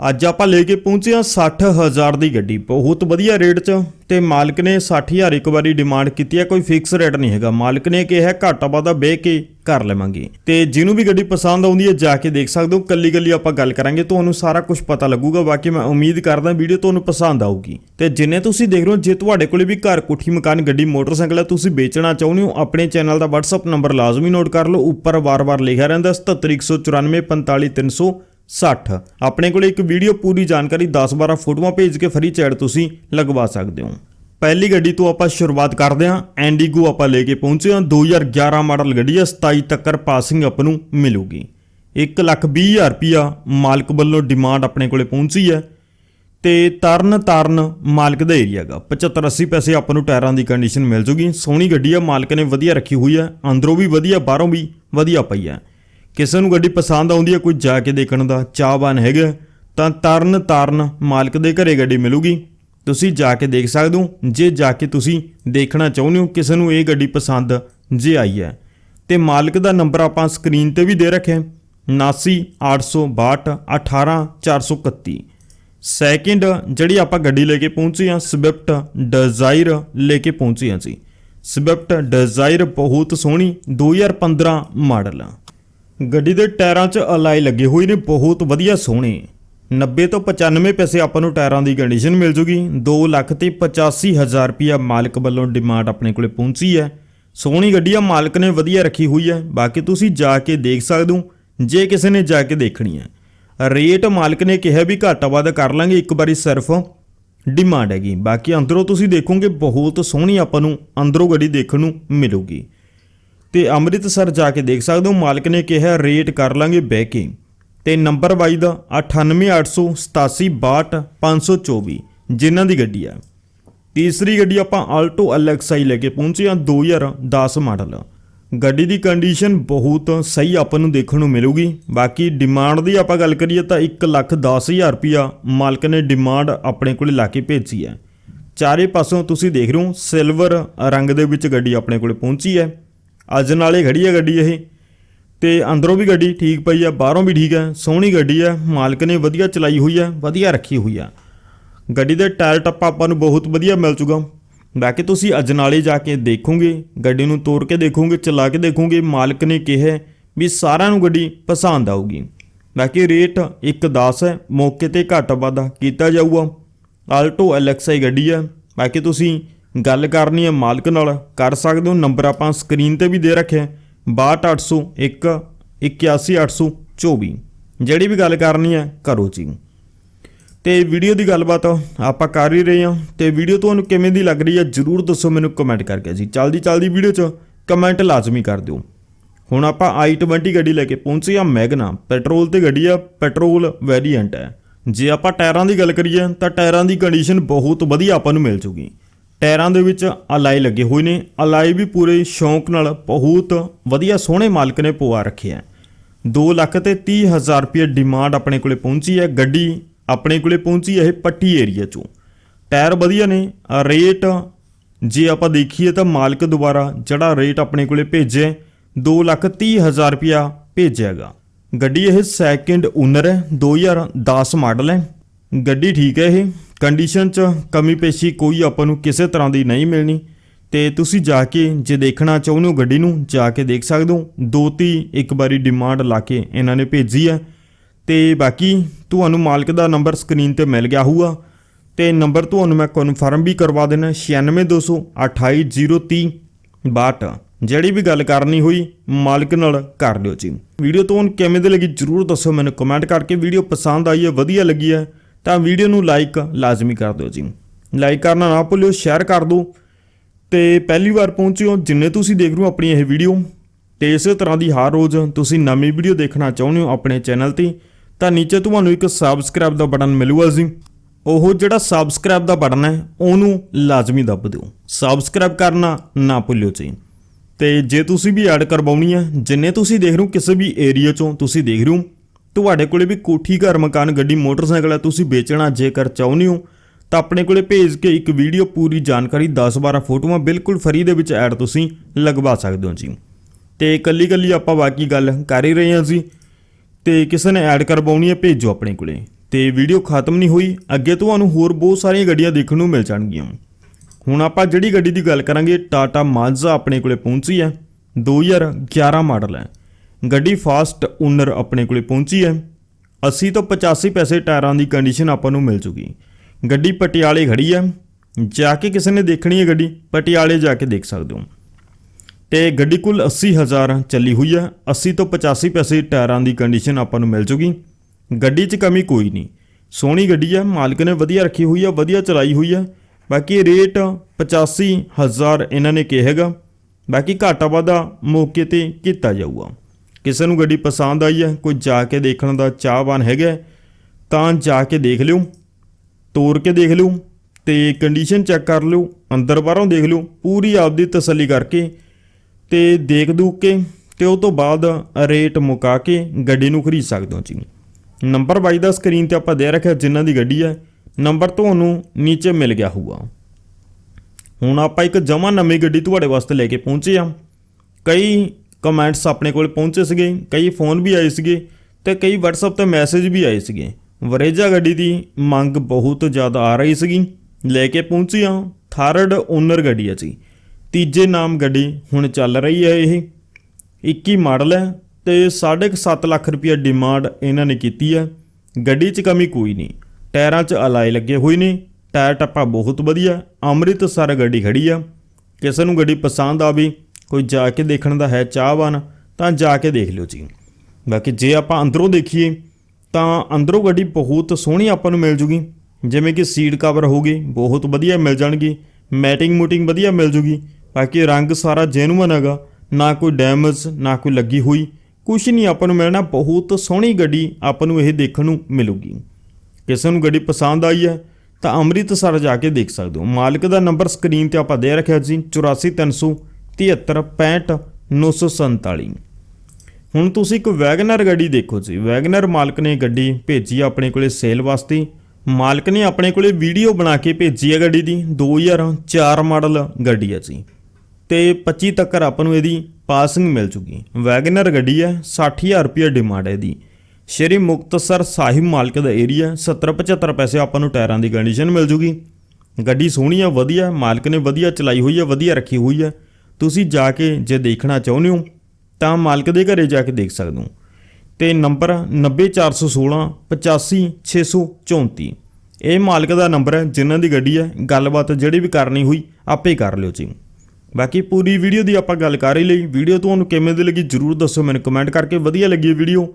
ਅੱਜ ਆਪਾਂ ਲੈ ਕੇ ਪਹੁੰਚੇ ਹਾਂ 60000 ਦੀ ਗੱਡੀ। ਬਹੁਤ ਵਧੀਆ ਰੇਟ 'ਚ ਤੇ ਮਾਲਕ ਨੇ 60000 ਇੱਕ ਵਾਰੀ ਡਿਮਾਂਡ ਕੀਤੀ ਹੈ, ਕੋਈ ਫਿਕਸ ਰੇਟ ਨਹੀਂ ਹੈਗਾ। ਮਾਲਕ ਨੇ ਕਿਹਾ ਘਾਟਾ ਵਾਧਾ ਬਹਿ ਕੇ ਕਰ ਲਵਾਂਗੇ। ਤੇ ਜਿਹਨੂੰ ਵੀ ਗੱਡੀ ਪਸੰਦ ਆਉਂਦੀ ਹੈ, ਜਾ ਕੇ ਦੇਖ ਸਕਦੇ ਹੋ। ਕੱਲੀ ਕੱਲੀ ਆਪਾਂ ਗੱਲ ਕਰਾਂਗੇ, ਤੁਹਾਨੂੰ ਸਾਰਾ ਕੁਝ ਪਤਾ ਲੱਗੂਗਾ। ਬਾਕੀ ਮੈਂ ਉਮੀਦ ਕਰਦਾ ਵੀਡੀਓ ਤੁਹਾਨੂੰ ਪਸੰਦ ਆਊਗੀ। ਤੇ ਜਿੰਨੇ ਤੁਸੀਂ ਦੇਖ ਰਹੇ ਹੋ, ਜੇ ਤੁਹਾਡੇ ਕੋਲੇ ਵੀ ਘਰ ਕੋਠੀ ਮਕਾਨ, ਗੱਡੀ, ਮੋਟਰਸਾਈਕਲ ਹੈ, ਤੁਸੀਂ ਵੇਚਣਾ ਚਾਹੁੰਦੇ ਹੋ, ਆਪਣੇ ਚੈਨਲ ਦਾ WhatsApp ਨੰਬਰ ਲਾਜ਼ਮੀ ਨੋਟ ਕਰ ਲਓ। ਉੱਪਰ ਵਾਰ-ਵਾਰ ਲਿਖਿਆ ਰਹਿੰਦਾ 7714945360 60 ਆਪਣੇ ਕੋਲ ਇੱਕ ਵੀਡੀਓ ਪੂਰੀ ਜਾਣਕਾਰੀ 10-12 ਫੋਟੋਆਂ ਭੇਜ ਕੇ ਫ੍ਰੀ ਚੈਟ ਤੁਸੀਂ ਲਗਵਾ ਸਕਦੇ ਹੋ। ਪਹਿਲੀ ਗੱਡੀ ਤੋਂ ਆਪਾਂ ਸ਼ੁਰੂਆਤ ਕਰਦੇ ਹਾਂ। ਐਂਡੀਗੋ ਆਪਾਂ ਲੈ ਕੇ ਪਹੁੰਚੇ ਹਾਂ। 2011 ਮਾਡਲ ਗੱਡੀ ਹੈ 27 ਤੱਕਰ ਪਾਸਿੰਗ ਆਪ ਨੂੰ ਮਿਲੂਗੀ। 120000 ਰੁਪਿਆ ਮਾਲਕ ਵੱਲੋਂ ਡਿਮਾਂਡ ਆਪਣੇ ਕੋਲੇ ਪਹੁੰਚੀ ਹੈ। ਤੇ ਤਰਨ ਤਾਰਨ ਮਾਲਕ ਦਾ ਏਰੀਆ ਗਾ 75 80 ਪੈਸੇ ਆਪਾਂ ਨੂੰ ਟਾਇਰਾਂ ਦੀ ਕੰਡੀਸ਼ਨ ਮਿਲ ਜੂਗੀ। ਸੋਹਣੀ ਗੱਡੀ ਆ। ਮਾਲਕ ਨੇ ਵਧੀਆ ਰੱਖੀ ਹੋਈ ਹੈ। ਅੰਦਰੋਂ ਵੀ ਵਧੀਆ, ਬਾਹਰੋਂ ਵੀ ਵਧੀਆ ਪਈ ਹੈ। ਕਿਸੇ ਨੂੰ ਗੱਡੀ ਪਸੰਦ ਆਉਂਦੀ ਹੈ, ਕੋਈ ਜਾ ਕੇ ਦੇਖਣ ਦਾ ਚਾਹਵਾਨ ਹੈਗਾ, ਤਾਂ ਤਰਨ ਤਾਰਨ ਮਾਲਕ ਦੇ ਘਰੇ ਗੱਡੀ ਮਿਲੂਗੀ। ਤੁਸੀਂ ਜਾ ਕੇ ਦੇਖ ਸਕਦੇ ਹੋ। ਜੇ ਜਾ ਕੇ ਤੁਸੀਂ ਦੇਖਣਾ ਚਾਹੁੰਦੇ ਹੋ, ਕਿਸੇ ਨੂੰ ਇਹ ਗੱਡੀ ਪਸੰਦ ਜੇ ਆਈ ਹੈ। ਤੇ ਮਾਲਕ ਦਾ ਨੰਬਰ ਆਪਾਂ ਸਕਰੀਨ ਤੇ ਵੀ ਦੇ ਰੱਖਿਆ 79862 18431 ਸੈਕਿੰਡ ਜਿਹੜੀ ਆਪਾਂ ਗੱਡੀ ਲੈ ਕੇ ਪਹੁੰਚੇ ਹਾਂ, ਸਵਿਫਟ ਡਿਜ਼ਾਇਰ ਲੈ ਕੇ ਪਹੁੰਚੇ ਹਾਂ ਜੀ ਸਵਿਫਟ ਡਿਜ਼ਾਇਰ ਬਹੁਤ ਸੋਹਣੀ 2015 ਮਾਡਲ। ਆ ਗੱਡੀ ਦੇ ਟਾਇਰਾਂ 'ਚ ਅਲਾਈ ਲੱਗੇ ਹੋਏ ਨੇ, ਬਹੁਤ ਵਧੀਆ ਸੋਹਣੇ। 90 ਤੋਂ 95 ਪੈਸੇ ਆਪਾਂ ਨੂੰ ਟਾਇਰਾਂ ਦੀ ਕੰਡੀਸ਼ਨ ਮਿਲ ਜੂਗੀ। 2 ਲੱਖ ਤੇ 85 ਹਜ਼ਾਰ ਰੁਪਿਆ ਮਾਲਕ ਵੱਲੋਂ ਡਿਮਾਂਡ ਆਪਣੇ ਕੋਲੇ ਪਹੁੰਚੀ ਹੈ। ਸੋਹਣੀ ਗੱਡੀ ਆ, ਮਾਲਕ ਨੇ ਵਧੀਆ ਰੱਖੀ ਹੋਈ ਹੈ। ਬਾਕੀ ਤੁਸੀਂ ਜਾ ਕੇ ਦੇਖ ਸਕਦੇ ਹੋ, ਜੇ ਕਿਸੇ ਨੇ ਜਾ ਕੇ ਦੇਖਣੀ ਹੈ। ਰੇਟ ਮਾਲਕ ਨੇ ਕਿਹਾ ਵੀ ਘਾਟਾ ਵਾਧਾ ਕਰ ਲਾਂਗੇ, ਇੱਕ ਵਾਰੀ ਸਿਰਫ ਡਿਮਾਂਡ ਹੈਗੀ। ਬਾਕੀ ਅੰਦਰੋਂ ਤੁਸੀਂ ਦੇਖੋਗੇ, ਬਹੁਤ ਸੋਹਣੀ ਆਪਾਂ ਨੂੰ ਅੰਦਰੋਂ ਗੱਡੀ ਦੇਖਣ ਨੂੰ ਮਿਲੂਗੀ। ਤੇ ਅੰਮ੍ਰਿਤਸਰ ਜਾ ਕੇ ਦੇਖ ਸਕਦੇ ਹੋ, ਮਾਲਕ ਨੇ ਕਿਹਾ, ਰੇਟ ਕਰ ਲਾਂਗੇ ਬਹਿ ਕੇ ਤੇ ਨੰਬਰ ਬਾਈ ਦਾ 9888762524 ਜਿਨ੍ਹਾਂ ਦੀ ਗੱਡੀ ਆ। ਤੀਸਰੀ ਗੱਡੀ ਆਪਾਂ ਆਲਟੋ LXI ਲੈ ਕੇ ਪਹੁੰਚੇ ਹਾਂ 2010 ਮਾਡਲ। ਗੱਡੀ ਦੀ ਕੰਡੀਸ਼ਨ ਬਹੁਤ ਸਹੀ ਆਪਾਂ ਨੂੰ ਦੇਖਣ ਨੂੰ ਮਿਲੂਗੀ। ਬਾਕੀ ਡਿਮਾਂਡ ਦੀ ਆਪਾਂ ਗੱਲ ਕਰੀਏ ਤਾਂ 110000 ਰੁਪਿਆ ਮਾਲਕ ਨੇ ਡਿਮਾਂਡ ਆਪਣੇ ਕੋਲੇ ਲਾ ਕੇ ਭੇਜੀ ਹੈ। ਚਾਰੇ ਪਾਸੋਂ ਤੁਸੀਂ ਦੇਖ ਰਹੇ ਹੋ ਸਿਲਵਰ ਰੰਗ ਦੇ ਵਿੱਚ ਗੱਡੀ ਆਪਣੇ ਕੋਲੇ ਪਹੁੰਚੀ ਹੈ। ਅੱਜ ਨਾਲੇ ਖੜੀ ਹੈ ਗੱਡੀ ਇਹ। ਤੇ ਅੰਦਰੋਂ ਵੀ ਗੱਡੀ ਠੀਕ ਪਈ ਆ, ਬਾਹਰੋਂ ਵੀ ਠੀਕ ਹੈ ਸੋਹਣੀ ਗੱਡੀ ਹੈ ਮਾਲਕ ਨੇ ਵਧੀਆ ਚਲਾਈ ਹੋਈ ਹੈ ਵਧੀਆ ਰੱਖੀ ਹੋਈ ਆ। ਗੱਡੀ ਦੇ ਟਾਇਰ ਟੱਪਾ ਆਪਾਂ ਨੂੰ ਬਹੁਤ ਵਧੀਆ ਮਿਲ ਚੁਗਾ ਬਾਕੀ ਤੁਸੀਂ ਅਜਨਾਲੇ ਜਾ ਕੇ ਦੇਖੋਗੇ, ਗੱਡੀ ਨੂੰ ਤੋੜ ਕੇ ਦੇਖੋਗੇ, ਚਲਾ ਕੇ ਦੇਖੋਗੇ, ਮਾਲਕ ਨੇ ਕਿਹਾ ਵੀ ਸਾਰਿਆਂ ਨੂੰ ਗੱਡੀ ਪਸੰਦ ਆਊਗੀ। ਬਾਕੀ ਰੇਟ 1.10 ਹੈ, ਮੌਕੇ ਤੇ ਘੱਟ ਵਾਧਾ ਕੀਤਾ ਜਾਊਗਾ। ਆਲਟੋ LXI ਗੱਡੀ ਆ। ਬਾਕੀ ਤੁਸੀਂ ਗੱਲ ਕਰਨੀ ਹੈ ਮਾਲਕ ਨਾਲ, ਕਰ ਸਕਦੇ ਹੋ ਨੰਬਰ ਆਪਾਂ ਸਕਰੀਨ ਤੇ ਵੀ ਦੇ ਰੱਖਿਆ 62801 81824 ਜਿਹੜੀ ਵੀ ਗੱਲ ਕਰਨੀ ਹੈ, ਕਰੋ ਜੀ। ਤੇ ਵੀਡੀਓ ਦੀ ਗੱਲਬਾਤ ਆਪਾਂ ਕਰ ਹੀ ਰਹੇ ਹਾਂ। ਤੇ ਵੀਡੀਓ ਤੁਹਾਨੂੰ ਕਿਵੇਂ ਦੀ ਲੱਗ ਰਹੀ ਹੈ, ਜਰੂਰ ਦੱਸੋ ਮੈਨੂੰ ਕਮੈਂਟ ਕਰਕੇ ਜੀ। ਚਲਦੀ ਚਲਦੀ ਵੀਡੀਓ 'ਚ ਕਮੈਂਟ ਲਾਜ਼ਮੀ ਕਰ ਦਿਓ। ਹੁਣ ਆਪਾਂ i20 ਗੱਡੀ ਲੈ ਕੇ ਪਹੁੰਚੇ ਆ ਮੈਗਨਾ। ਪੈਟਰੋਲ ਤੇ ਗੱਡੀ ਆ, ਪੈਟਰੋਲ ਵੇਰੀਐਂਟ ਹੈ। ਜੇ ਆਪਾਂ ਟਾਇਰਾਂ ਦੀ ਗੱਲ ਕਰੀਏ, ਤਾਂ ਟਾਇਰਾਂ ਦੀ ਕੰਡੀਸ਼ਨ ਬਹੁਤ ਵਧੀਆ ਆਪਾਂ ਨੂੰ ਮਿਲ ਜੂਗੀ। ਟਾਇਰਾਂ ਦੇ ਵਿੱਚ ਅਲਾਈ ਲੱਗੇ ਹੋਏ ਨੇ। ਅਲਾਈ ਵੀ ਪੂਰੇ ਸ਼ੌਂਕ ਨਾਲ ਬਹੁਤ ਵਧੀਆ ਸੋਹਣੇ ਮਾਲਕ ਨੇ ਪਵਾ ਰੱਖਿਆ 2 ਲੱਖ ਤੇ 30 ਹਜ਼ਾਰ ਰੁਪਏ ਡਿਮਾਂਡ ਆਪਣੇ ਕੋਲੇ ਪਹੁੰਚੀ ਹੈ। ਗੱਡੀ ਆਪਣੇ ਕੋਲੇ ਪਹੁੰਚੀ ਹੈ ਇਹ ਪੱਟੀ ਏਰੀਆ ਚੋਂ। ਟਾਇਰ ਵਧੀਆ ਨੇ। ਰੇਟ ਜੇ ਆਪਾਂ ਦੇਖੀਏ ਤਾਂ ਮਾਲਕ ਦੁਬਾਰਾ ਜਿਹੜਾ ਰੇਟ ਆਪਣੇ ਕੋਲੇ ਭੇਜਿਆ 2 ਲੱਖ 30 ਹਜ਼ਾਰ ਰੁਪਿਆ ਭੇਜਿਆਗਾ ਗੱਡੀ ਇਹ ਸੈਕਿੰਡ ਓਨਰ ਹੈ 2010 ਮਾਡਲ ਹੈ। ਗੱਡੀ ਠੀਕ ਹੈ ਇਹ। ਕੰਡੀਸ਼ਨ ਚ ਕਮੀ ਪੇਸ਼ੀ ਕੋਈ ਆਪਾਂ ਨੂੰ ਕਿਸੇ ਤਰ੍ਹਾਂ ਦੀ ਨਹੀਂ ਮਿਲਣੀ। ਤੇ ਤੁਸੀਂ ਜਾ ਕੇ ਜੇ ਦੇਖਣਾ ਚਾਹੁੰਦੇ ਹੋ ਗੱਡੀ ਨੂੰ, ਜਾ ਕੇ ਦੇਖ ਸਕਦੇ ਹੋ। ਦੋ ਤੀ ਇੱਕ ਵਾਰੀ ਡਿਮਾਂਡ ਲਾ ਕੇ ਇਹਨਾਂ ਨੇ ਭੇਜੀ ਹੈ। ਤੇ ਬਾਕੀ ਤੁਹਾਨੂੰ ਮਾਲਕ ਦਾ ਨੰਬਰ ਸਕਰੀਨ ਤੇ ਮਿਲ ਗਿਆ ਹੋਊਗਾ। ਤੇ ਨੰਬਰ ਤੁਹਾਨੂੰ ਮੈਂ ਕਨਫਰਮ ਵੀ ਕਰਵਾ ਦੇਣਾ 96202803 62 ਜਿਹੜੀ ਵੀ ਗੱਲ ਕਰਨੀ ਹੋਈ, ਮਾਲਕ ਨਾਲ ਕਰ ਲਿਓ ਜੀ। ਵੀਡੀਓ ਤੁਹਾਨੂੰ ਕਿਵੇਂ ਦੀ ਲੱਗੀ ਜਰੂਰ ਦੱਸੋ ਮੈਨੂੰ ਕਮੈਂਟ ਕਰਕੇ। ਵੀਡੀਓ ਪਸੰਦ ਆਈ ਹੈ, ਵਧੀਆ ਲੱਗੀ ਹੈ ਤਾਂ ਵੀਡੀਓ ਨੂੰ ਲਾਈਕ ਲਾਜ਼ਮੀ ਕਰ ਦਿਓ ਜੀ। ਲਾਈਕ ਕਰਨਾ ਨਾ ਭੁੱਲਿਓ ਸ਼ੇਅਰ ਕਰ ਦਿਓ। ਤੇ ਪਹਿਲੀ ਵਾਰ ਪਹੁੰਚੇ ਹੋ, ਜਿੰਨੇ ਤੁਸੀਂ ਦੇਖ ਰਹੇ ਹੋ ਆਪਣੀ ਇਹ ਵੀਡੀਓ, ਤੇ ਇਸੇ ਤਰ੍ਹਾਂ ਦੀ ਹਰ ਰੋਜ਼ ਤੁਸੀਂ ਨਵੀਂ ਵੀਡੀਓ ਦੇਖਣਾ ਚਾਹੁੰਦੇ ਹੋ ਆਪਣੇ ਚੈਨਲ ਤੇ, ਤਾਂ ਨੀਚੇ ਤੁਹਾਨੂੰ ਇੱਕ ਸਬਸਕ੍ਰਾਈਬ ਦਾ ਬਟਨ ਮਿਲੂਗਾ ਜੀ। ਉਹ ਜਿਹੜਾ ਸਬਸਕ੍ਰਾਈਬ ਦਾ ਬਟਨ ਹੈ, ਉਹਨੂੰ ਲਾਜ਼ਮੀ ਦੱਬ ਦਿਓ। ਸਬਸਕ੍ਰਾਈਬ ਕਰਨਾ ਨਾ ਭੁੱਲਿਓ ਜੀ। ਤੇ ਜੇ ਤੁਸੀਂ ਵੀ ਐਡ ਕਰਵਾਉਣੀ ਹੈ, ਜਿੰਨੇ ਤੁਸੀਂ ਦੇਖ ਰਹੇ ਹੋ, ਕਿਸੇ ਵੀ ਏਰੀਆ ਚੋਂ ਤੁਸੀਂ ਦੇਖ ਰਹੇ ਹੋ ਤੁਹਾਡੇ ਕੋਲੇ ਵੀ ਕੋਠੀ ਘਰ ਮਕਾਨ, ਗੱਡੀ, ਮੋਟਰਸਾਈਕਲ ਹੈ, ਤੁਸੀਂ ਵੇਚਣਾ ਜੇਕਰ ਚਾਹੁੰਦੇ ਹੋ, ਤਾਂ ਆਪਣੇ ਕੋਲੇ ਭੇਜ ਕੇ ਇੱਕ ਵੀਡੀਓ ਪੂਰੀ ਜਾਣਕਾਰੀ 10-12 ਫੋਟੋਆਂ ਬਿਲਕੁਲ ਫਰੀ ਦੇ ਵਿੱਚ ਐਡ ਤੁਸੀਂ ਲਗਵਾ ਸਕਦੇ ਹੋ ਜੀ। ਤੇ ਕੱਲੀ ਕੱਲੀ ਆਪਾਂ ਬਾਕੀ ਗੱਲ ਕਰ ਹੀ ਰਹੇ ਹਾਂ ਜੀ। ਤੇ ਕਿਸੇ ਨੇ ਐਡ ਕਰਵਾਉਣੀ ਹੈ, ਭੇਜੋ ਆਪਣੇ ਕੋਲੇ। ਤੇ ਵੀਡੀਓ ਖਤਮ ਨਹੀਂ ਹੋਈ, ਅੱਗੇ ਤੁਹਾਨੂੰ ਹੋਰ ਬਹੁਤ ਸਾਰੀਆਂ ਗੱਡੀਆਂ ਦੇਖਣ ਨੂੰ ਮਿਲ ਜਾਣਗੀਆਂ। ਹੁਣ ਆਪਾਂ ਜਿਹੜੀ ਗੱਡੀ ਦੀ ਗੱਲ ਕਰਾਂਗੇ, ਟਾਟਾ ਮਾਜ਼ਾ ਆਪਣੇ ਕੋਲੇ ਪਹੁੰਚੀ ਹੈ 2011 ਮਾਡਲ ਹੈ। ਗੱਡੀ ਫਾਸਟ ਓਨਰ ਆਪਣੇ ਕੋਲੇ ਪਹੁੰਚੀ ਹੈ। 80 ਤੋਂ 85 ਪੈਸੇ ਟਾਇਰਾਂ ਦੀ ਕੰਡੀਸ਼ਨ ਆਪਾਂ ਨੂੰ ਮਿਲ ਜੂਗੀ ਗੱਡੀ ਪਟਿਆਲੇ ਖੜੀ ਹੈ। ਜਾ ਕੇ ਕਿਸੇ ਨੇ ਦੇਖਣੀ ਹੈ ਗੱਡੀ, ਪਟਿਆਲੇ ਜਾ ਕੇ ਦੇਖ ਸਕਦੇ ਹੋ। ਤੇ ਗੱਡੀ ਕੁੱਲ 80000 ਚੱਲੀ ਹੋਈ ਹੈ। 80 ਤੋਂ 85 ਪੈਸੇ ਟਾਇਰਾਂ ਦੀ ਕੰਡੀਸ਼ਨ ਆਪਾਂ ਨੂੰ ਮਿਲ ਜੂਗੀ ਗੱਡੀ 'ਚ ਕਮੀ ਕੋਈ ਨਹੀਂ। ਸੋਹਣੀ ਗੱਡੀ ਹੈ। ਮਾਲਕ ਨੇ ਵਧੀਆ ਰੱਖੀ ਹੋਈ ਹੈ, ਵਧੀਆ ਚਲਾਈ ਹੋਈ ਹੈ। ਬਾਕੀ ਰੇਟ 85000 ਇਹਨਾਂ ਨੇ ਕਿਹਾ ਹੈਗਾ। ਬਾਕੀ ਘਾਟਾ ਵਾਧਾ ਮੌਕੇ ਤੇ ਕੀਤਾ ਜਾਊਗਾ। ਕਿਸੇ ਨੂੰ ਗੱਡੀ ਪਸੰਦ ਆਈ ਹੈ, ਕੋਈ ਜਾ ਕੇ ਦੇਖਣ ਦਾ ਚਾਹਵਾਨ ਹੈਗਾ ਤਾਂ ਜਾ ਕੇ ਦੇਖ ਲਿਓ, ਤੋਰ ਕੇ ਦੇਖ ਲਿਓ ਤੇ ਕੰਡੀਸ਼ਨ ਚੈੱਕ ਕਰ ਲਿਓ, ਅੰਦਰ ਬਾਹਰੋਂ ਦੇਖ ਲਿਓ, ਪੂਰੀ ਆਪਦੀ ਤਸੱਲੀ ਕਰਕੇ ਤੇ ਦੇਖ ਦੂਖ ਕੇ ਤੇ ਉਹ ਤੋਂ ਬਾਅਦ ਰੇਟ ਮੁਕਾ ਕੇ ਗੱਡੀ ਨੂੰ ਖਰੀਦ ਸਕਦੇ ਹੋ ਜੀ। ਨੰਬਰ ਬਾਈ ਦਾ ਸਕਰੀਨ ਤੇ ਆਪਾਂ ਦੇ ਰੱਖਿਆ ਜਿਨ੍ਹਾਂ ਦੀ ਗੱਡੀ ਹੈ ਨੰਬਰ ਤੁਹਾਨੂੰ ਨੀਚੇ ਮਿਲ ਗਿਆ ਹੋਊਗਾ। ਹੁਣ ਆਪਾਂ ਇੱਕ ਜਮਾ ਨਵੀਂ ਗੱਡੀ ਤੁਹਾਡੇ ਵਾਸਤੇ ਲੈ ਕੇ ਪਹੁੰਚੇ ਆ ਕਈ ਕਮੈਂਟਸ ਆਪਣੇ ਕੋਲ ਪਹੁੰਚੇ ਸੀਗੇ, ਕਈ ਫੋਨ ਵੀ ਆਏ ਸੀਗੇ ਤੇ ਕਈ WhatsApp ਤੇ ਮੈਸੇਜ ਵੀ ਆਏ ਸੀਗੇ। ਵਰੇਜਾ ਗੱਡੀ ਦੀ ਮੰਗ ਬਹੁਤ ਜ਼ਿਆਦਾ ਆ ਰਹੀ ਸੀਗੀ। ਲੈ ਕੇ ਪਹੁੰਚੀ ਆ ਥਰਡ ਓਨਰ ਗੱਡੀ ਹੈ ਜੀ। ਤੀਜੇ ਨਾਮ ਗੱਡੀ ਹੁਣ ਚੱਲ ਰਹੀ ਹੈ ਇਹ। 21 ਮਾਡਲ ਹੈ ਤੇ 7.5 ਲੱਖ ਰੁਪਏ ਡਿਮਾਂਡ ਇਹਨਾਂ ਨੇ ਕੀਤੀ ਹੈ। ਗੱਡੀ 'ਚ ਕਮੀ ਕੋਈ ਨਹੀਂ, ਟਾਇਰਾਂ 'ਚ ਅਲਾਈ ਲੱਗੇ ਹੋਏ ਨੇ, ਟਾਇਰ ਟੱਪਾ ਬਹੁਤ ਵਧੀਆ, ਅੰਮ੍ਰਿਤਸਰ ਗੱਡੀ ਖੜੀ ਆ। ਕਿਸੇ ਨੂੰ ਗੱਡੀ ਪਸੰਦ ਆਵੇ ਕੋਈ ਜਾ ਕੇ ਦੇਖਣ ਦਾ ਹੈ ਚਾਹਵਾਨ, ਤਾਂ ਜਾ ਕੇ ਦੇਖ ਲਿਓ ਜੀ। ਬਾਕੀ ਜੇ ਆਪਾਂ ਅੰਦਰੋਂ ਦੇਖੀਏ, ਤਾਂ ਅੰਦਰੋਂ ਗੱਡੀ ਬਹੁਤ ਸੋਹਣੀ ਆਪਾਂ ਨੂੰ ਮਿਲ ਜੂਗੀ। ਜਿਵੇਂ ਕਿ ਸੀਟ ਕਵਰ ਹੋਗੇ ਬਹੁਤ ਵਧੀਆ ਮਿਲ ਜਾਣਗੇ। ਮੈਟਿੰਗ ਮੂਟਿੰਗ ਵਧੀਆ ਮਿਲ ਜੂਗੀ। ਬਾਕੀ ਰੰਗ ਸਾਰਾ ਜੈਨੂਅਨ ਹੈਗਾ। ਨਾ ਕੋਈ ਡੈਮੇਜ ਨਾ ਕੋਈ ਲੱਗੀ ਹੋਈ। ਕੁਝ ਨਹੀਂ ਆਪਾਂ ਨੂੰ ਮਿਲਣਾ, ਬਹੁਤ ਸੋਹਣੀ ਗੱਡੀ ਆਪਾਂ ਨੂੰ ਇਹ ਦੇਖਣ ਨੂੰ ਮਿਲੂਗੀ। ਕਿਸੇ ਨੂੰ ਗੱਡੀ ਪਸੰਦ ਆਈ ਹੈ, ਤਾਂ ਅੰਮ੍ਰਿਤਸਰ ਜਾ ਕੇ ਦੇਖ ਸਕਦੇ ਹੋ। ਮਾਲਕ ਦਾ ਨੰਬਰ ਸਕਰੀਨ ਤੇ ਆਪਾਂ ਦੇ ਰੱਖਿਆ ਜੀ 8437365947 ਹੁਣ ਤੁਸੀਂ ਇੱਕ ਵੈਗਨਰ ਗੱਡੀ ਦੇਖੋ ਜੀ। ਵੈਗਨਰ ਮਾਲਕ ਨੇ ਗੱਡੀ ਭੇਜੀ ਆਪਣੇ ਕੋਲੇ ਸੇਲ ਵਾਸਤੇ। ਮਾਲਕ ਨੇ ਆਪਣੇ ਕੋਲੇ ਵੀਡੀਓ ਬਣਾ ਕੇ ਭੇਜੀ ਹੈ ਗੱਡੀ ਦੀ। 2004 ਮਾਡਲ ਗੱਡੀ ਹੈ ਜੀ। ਤੇ 25 ਤੱਕ ਆਪਾਂ ਨੂੰ ਇਹਦੀ ਪਾਸਿੰਗ ਮਿਲ ਚੁੱਕੀ। ਵੈਗਨਰ ਗੱਡੀ ਹੈ 60000 ਰੁਪਏ ਡਿਮਾਂਡ ਹੈ ਇਹਦੀ। ਸ਼੍ਰੀ ਮੁਕਤਸਰ ਸਾਹਿਬ ਮਾਲਕ ਦਾ ਏਰੀਆ 70 75 ਪੈਸੇ ਆਪਾਂ ਨੂੰ ਟਾਇਰਾਂ ਦੀ ਕੰਡੀਸ਼ਨ ਮਿਲ ਜੂਗੀ। ਗੱਡੀ ਸੋਹਣੀ ਆ, ਵਧੀਆ। ਮਾਲਕ ਨੇ ਵਧੀਆ ਚਲਾਈ ਹੋਈ ਹੈ ਵਧੀਆ ਰੱਖੀ ਹੋਈ ਹੈ ਤੁਸੀਂ ਜਾ ਕੇ ਜੇ ਦੇਖਣਾ ਚਾਹੁੰਦੇ ਹੋ, ਤਾਂ ਮਾਲਕ ਦੇ ਘਰੇ ਜਾ ਕੇ ਦੇਖ ਸਕਦੇ ਹੋ। ਤੇ ਨੰਬਰ 90416 85634 ਇਹ ਮਾਲਕ ਦਾ ਨੰਬਰ ਹੈ, ਜਿਨ੍ਹਾਂ ਦੀ ਗੱਡੀ ਹੈ, ਗੱਲਬਾਤ ਜਿਹੜੀ ਵੀ ਕਰਨੀ ਹੋਈ, ਆਪੇ ਕਰ ਲਿਓ ਜੀ। ਬਾਕੀ ਪੂਰੀ ਵੀਡੀਓ ਦੀ ਆਪਾਂ ਗੱਲ ਕਰ ਹੀ ਲਈ। ਵੀਡੀਓ ਤੁਹਾਨੂੰ ਕਿਵੇਂ ਦੀ ਲੱਗੀ ਜਰੂਰ ਦੱਸੋ ਮੈਨੂੰ ਕਮੈਂਟ ਕਰਕੇ। ਵਧੀਆ ਲੱਗੀ ਵੀਡੀਓ,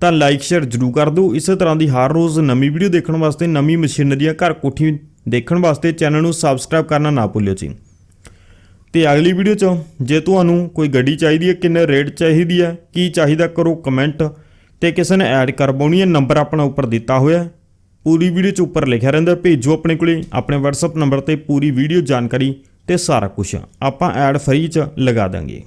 ਤਾਂ ਲਾਈਕ ਸ਼ੇਅਰ ਜਰੂਰ ਕਰ ਦਿਓ। ਇਸੇ ਤਰ੍ਹਾਂ ਦੀ ਹਰ ਰੋਜ਼ ਨਵੀਂ ਵੀਡੀਓ ਦੇਖਣ ਵਾਸਤੇ, ਨਵੀਂ ਮਸ਼ੀਨਰੀਆਂ ਘਰ ਕੋਠੀ ਦੇਖਣ ਵਾਸਤੇ, ਚੈਨਲ ਨੂੰ ਸਬਸਕ੍ਰਾਈਬ ਕਰਨਾ ਨਾ ਭੁੱਲਿਓ ਜੀ। ਤੇ ਅਗਲੀ ਵੀਡੀਓ 'ਚ ਜੇ ਤੁਹਾਨੂੰ ਕੋਈ ਗੱਡੀ ਚਾਹੀਦੀ ਹੈ, ਕਿੰਨੇ ਰੇਟ ਚਾਹੀਦੀ ਹੈ, ਕੀ ਚਾਹੀਦਾ, ਕਰੋ ਕਮੈਂਟ ਤੇ ਕਿਸੇ ਨੇ ਐਡ ਕਰਵਾਉਣੀ ਹੈ, ਨੰਬਰ ਆਪਣਾ ਉੱਪਰ ਦਿੱਤਾ ਹੋਇਆ ਪੂਰੀ ਵੀਡੀਓ 'ਚ ਉੱਪਰ ਲਿਖਿਆ ਰਹਿੰਦਾ ਭੇਜੋ ਆਪਣੇ ਕੋਲੇ ਆਪਣੇ WhatsApp ਨੰਬਰ ਤੇ ਪੂਰੀ ਵੀਡੀਓ ਜਾਣਕਾਰੀ ਤੇ ਸਾਰਾ ਕੁਝ ਆਪਾਂ ਐਡ ਫ੍ਰੀ 'ਚ ਲਗਾ ਦਾਂਗੇ।